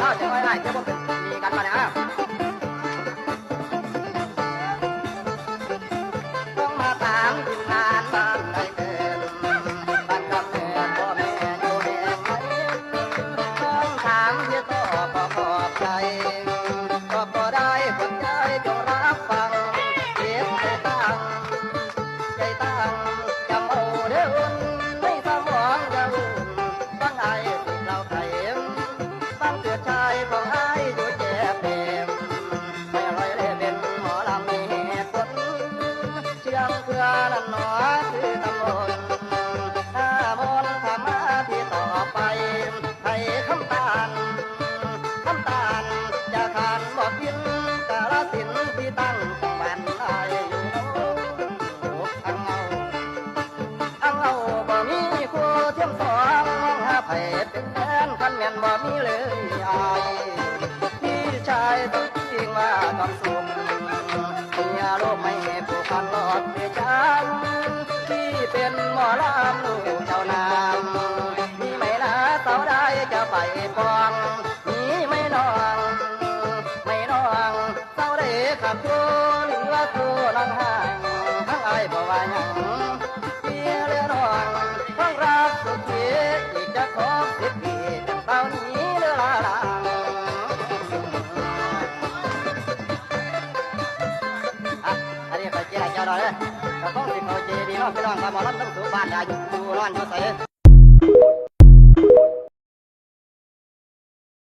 เล่าจะไม่ได้จะบ่เป็นมีกันมาเนี่ย นั่นหนอคือตำบลหน้ามนต์ธรรมะที่ต่อไป ให้คำตาลคำตาลจะขานบอกกินกาลสินที่ตั้งจังหวัดไอ้อยู่อังเอาอังเอาบ่มีคู่เทียมสองหาไผเป็นแฟนคันแม่นบ่มีเลยอายพี่ชายต้องจริงว่าความสุขมีอารมณ์ไม่ ผูกพันหลอดเดียจังที่เป็นหมอลำลูกเจ้านางมีไม่นะสาวได้จะไปปองมีไม่นอง ไม่นองเศร้าได้ขับชูเหลือคู่น้องห่างทั้งไอ้บ่ว่ายัง นี้ไรอยเลยก็ต้องสิเขาเจดีน้องพี่น้องครับหมอลำต้องสู่บ้านได้อยู่นอนอยู่ใส่